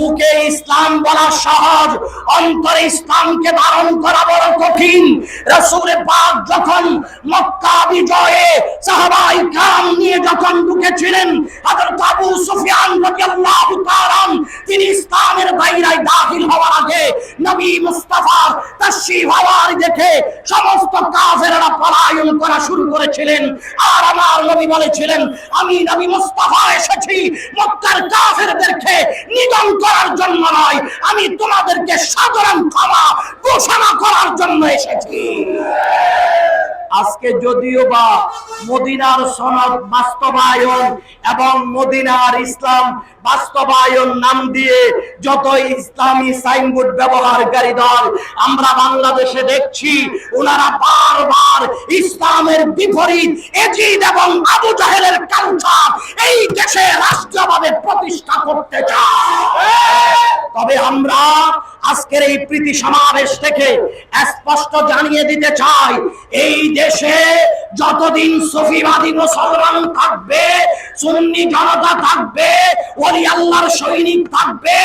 মুখে ইসলাম বলা সহজ, অন্তরে ইসলামকে ধারণ করা বড় কঠিন। রসুরে পাক যখন মক্কা বিজয়ে সাহাবাই কাম নিয়ে যখন ঢুকেছিলেন আবু সুফিয়ান রাদিয়াল্লাহু তিনি ইসলামের বাইরে দাখিল নবী মুস্তাফা তাশরীফ হওয়ার দেখে সমস্ত কাফেররা পলায়ন করা শুরু করেছিলেন। আর আমার নবী বলেছিলেন, আমি নবী মুস্তাফা এসেছি মক্কার কাফেরদেরকে নিধন করার জন্য নয়, আমি তোমাদেরকে সাধারণ ক্ষমা ঘোষণা করার জন্য এসেছি। আজকে যদিও বা মদিনার সনদ বাস্তবায়ন এবং মদিনার ইসলাম বাস্তবায়ন নাম দিয়ে যত ইসলামী সাইনবোর্ড ব্যবহারকারী দল আমরা বাংলাদেশে দেখছি ওনারা বারবার ইসলামের বিপরীত এজিদ এবং আবু জাহেলের কালচার এই দেশে রাষ্ট্রভাবে প্রতিষ্ঠা করতে চায়। তবে আমরা আজকের এই প্রীতি সমাবেশ থেকে স্পষ্ট জানিয়ে দিতে চাই, এই যতদিন সফিবাদী মুসলমান থাকবে সুন্নি জনতা থাকবে, ওলি আল্লাহর সৈনিক থাকবে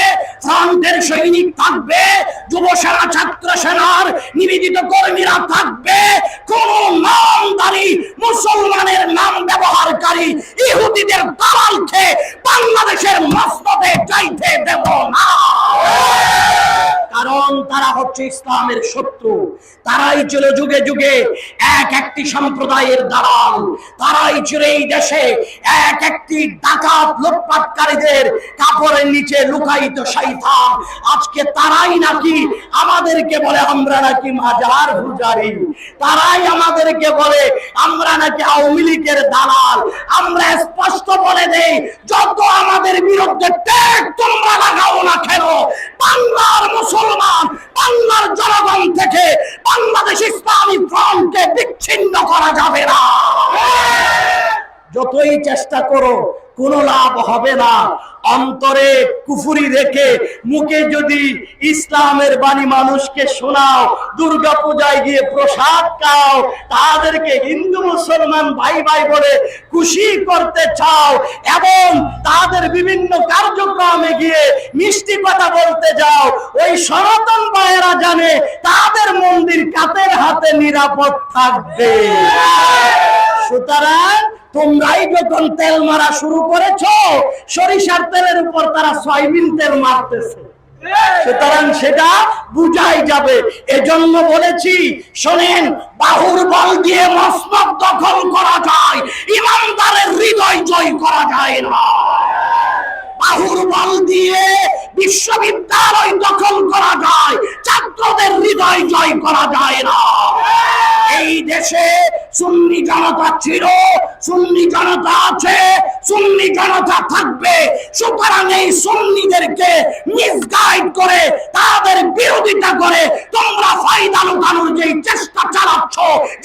ফ্রন্টের সৈনিক থাকবে, যুব সেনা, ছাত্র সেনার নিবেদিত কর্মীরা থাকবে। কোন নামদারি মুসলমানের নাম ব্যবহারকারী ইহুদিদের দালালকে বাংলাদেশের মসনদে চাইতে দেব না। কারণ তারা হচ্ছে ইসলামের শত্রু। তারাই ছিল যুগে যুগে এক একটি সম্প্রদায়ের দালাল। তারাই ছিল এই দেশে এক একটি ডাকাত লুটপাটকারীদের কাপড়ের নিচে লুকায়িত শৈতান আজকে তারাই নাকি আমাদেরকে বলে, আমরা নাকি মাজার পূজারি। তারাই আমাদেরকে বলে, আমরা নাকি আওয়ামী লীগের দালাল। আমরা স্পষ্ট বলে দেই, যত আমাদের বিরুদ্ধে ট্যাগ তোমরা লাগাও না কেন বাংলার মুসলমান বাংলার জনগণ থেকে বাংলাদেশ ইসলামী ফ্রন্টকে বিচ্ছিন্ন করা যাবে না যতই চেষ্টা করো, কোনো লাভ হবে না। অন্তরে কুফুরি রেখে মুখে যদি ইসলামের বাণী মানুষকে শোনাও, দুর্গা পূজায় গিয়ে প্রসাদ খাও, তাদেরকে হিন্দু মুসলমান ভাই ভাই বলে খুশি করতে চাও, এবং তাদের বিভিন্ন কার্যক্রমে গিয়ে মিষ্টি কথা বলতে যাও, ওই সনাতন ভাইয়েরা জানে তাদের মন্দির কাতের হাতে নিরাপদ থাকবে। সুতরাং তোমরাই যখন তেল মারা শুরু করেছ, সরিষার তেলের উপর তারা সয়াবিন তেল মারতেছে। সুতরাং সেটা বুঝাই যাবে। এজন্য বলেছি, শোনেন, বাহুর বল দিয়ে মসনদ দখল করা যায়, ইমানদারের হৃদয় জয় করা যায় না। বাহুর বল দিয়ে বিশ্ববিদ্যালয় দখল করা যায়, ছাত্রদের হৃদয় জয় করা যায় না। এই দেশে সুন্নি জনতা ছিল, সুন্নি জনতা আছে, সুন্নি জনতা থাকবে। সুতরাং এই সুন্নিদেরকে মিসগাইড করে, তাদের বিরোধিতা করে তোমরা ফায়দা লুকানোর যে চেষ্টা চালাচ্ছ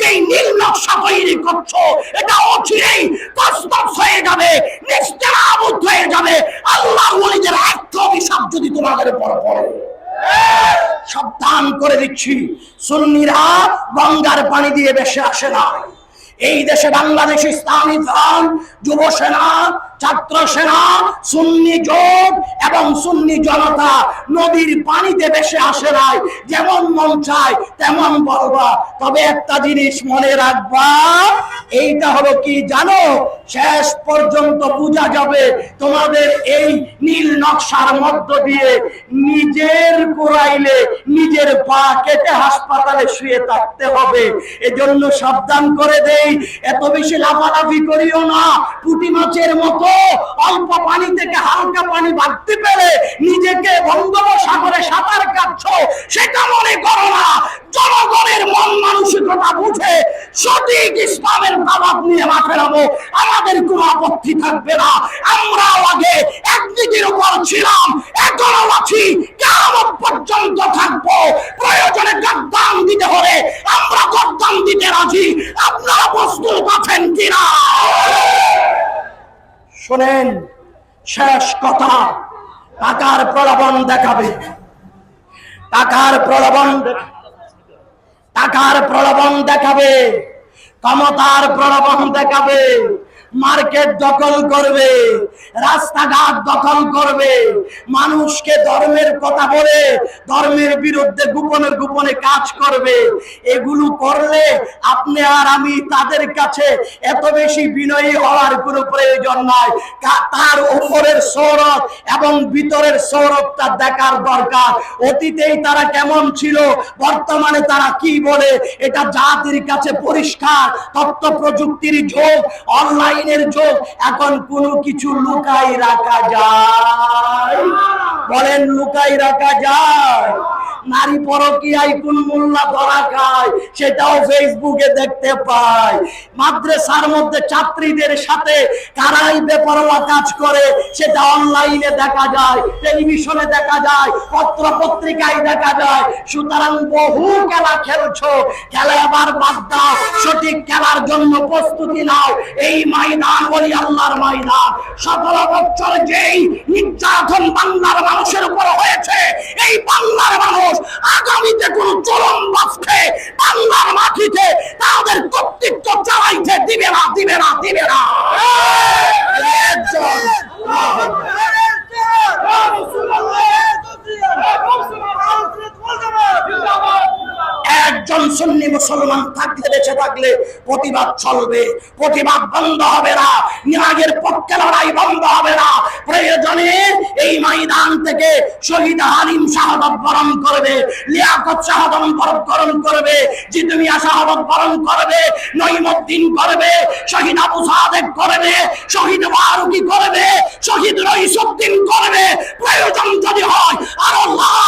যেই নীল নকশা তৈরি করছ এটা অচিরেই বাস্তব হয়ে যাবে নিস্তেরাবুদ হয়ে যাবে আল্লাহ ওলিদের আত্ম অভিশাপ যদি তোমাদের উপর পড়ে সাবধান করে দিচ্ছি। সুন্নিরা গঙ্গার পানি দিয়ে বেশি আসে না। এই দেশে বাংলাদেশ ইসলামী ধান যুব সেনা ছাত্র সেনা, সুন্নি জোট এবং সুন্নি জনতা নদীর পানিতে বেশি আসে নাই। যেমন মন চায়, তেমন বলবা। তবে একটা জিনিস মনে রাখবা, এইটা হলো কি জানো? শেষ পর্যন্ত বোঝা যাবে তোমাদের এই নীল নকশার মধ্য দিয়ে নিজের কোরাইলে নিজের পা কেটে হাসপাতালে শুয়ে থাকতে হবে। এজন্য সাবধান করে দেই। এত বেশি লাফালাফি করিও না। পুঁটি মাছের মতো অল্প পানি থেকে হালকা পানি বাড়তে পেরে নিজেকে বঙ্গোপসাগরে সাঁতার কাটছ, সেটা মনে করো না। জনগণের মন মানসিকতা বুঝে সঠিক ইসলামের দাবাত নিয়ে মাঠে নামো। আমাদের কোনো আপত্তি থাকবে না আমরাও আগে একদিকের উপর ছিলাম এখনও আছি কেমন পর্যন্ত থাকব প্রয়োজনে গদ্দান দিতে হলে আমরা গদ্দান দিতে রাজি আপনারা প্রস্তুত আছেন কিনা শোনেন শেষ কথা টাকার প্রলোভন দেখাবে। টাকার প্রলোভন টাকার প্রলোভন দেখাবে ক্ষমতার প্রলোভন দেখাবে। মার্কেট দখল করবে, রাস্তাঘাট দখল করবে। মানুষকে ধর্মের কথা বলে, ধর্মের বিরুদ্ধে গোপনে গোপনে কাজ করবে। এগুলো করলে আপনি আর আমি তাদের কাছে এত বেশি বিনয়ী হওয়ার কোনো প্রয়োজন নাই। তার উপরের সৌরভ এবং ভিতরের সৌরভটা দেখার দরকার। অতীতেই তারা কেমন ছিল, বর্তমানে তারা কি বলে, এটা জাতির কাছে পরিষ্কার তথ্য প্রযুক্তির যোগ অনলাইনের যোগ এখন কোনো কিছু লুকাই রাখা যায়। বলেন, লুকাই রাখা যায়। নারী পরকিয়ায় কোন মোল্লা ধরা খায়, সেটাও ফেসবুকে দেখতে পাই মাদ্রাসার মধ্যে ছাত্রীদের সাথে কারাই বেপরোয়া কাজ করে, সেটা অনলাইনে দেখা যায় টেলিভিশনে দেখা যায় পত্র পত্রিকায় দেখা যায়। সুতরাং বহু খেলা খেলছো খেলা আবার বাদ দাও, সঠিক খেলার জন্য প্রস্তুতি নাও। এই ময়দান বলি আল্লাহর ময়দান। সতেরো বছর যেই নির্যাতন বাংলার মানুষের উপর হয়েছে, এই বাংলার মানুষ আগামীতে কোন চরম বাঁচতে বাংলার মাটিতে তাদের কর্তৃত্ব চালাইতে দিবে না দিবে না দিবে না। একজন সুন্নি মুসলমান থাকলে বেঁচে থাকলে প্রতিবাদ চলবে। প্রতিবাদ বন্ধ হবে না। নিরাগের পক্ষে লড়াই বন্ধ হবে না। প্রয়োজনে এই ময়দান থেকে শহীদ হালিম শাহাদত বরণ করবে। লিয়াকত শাহাদত বরণ করবে। জিদমিয়া শাহাদত বরণ করবে। নইমুদ্দিন করবে। শহীদ আবু সাদেক করবে। শহীদ ফারুকি করবে। শহীদ রইসুদ্দিন করবে। প্রয়োজন যদি হয়, আরও লাখ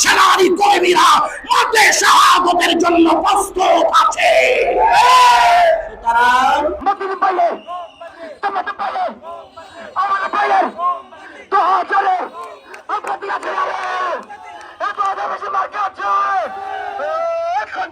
সেনানি কর্মীরা মাঠে শাহাদতের জন্য প্রস্তুত আছে। আছে এখন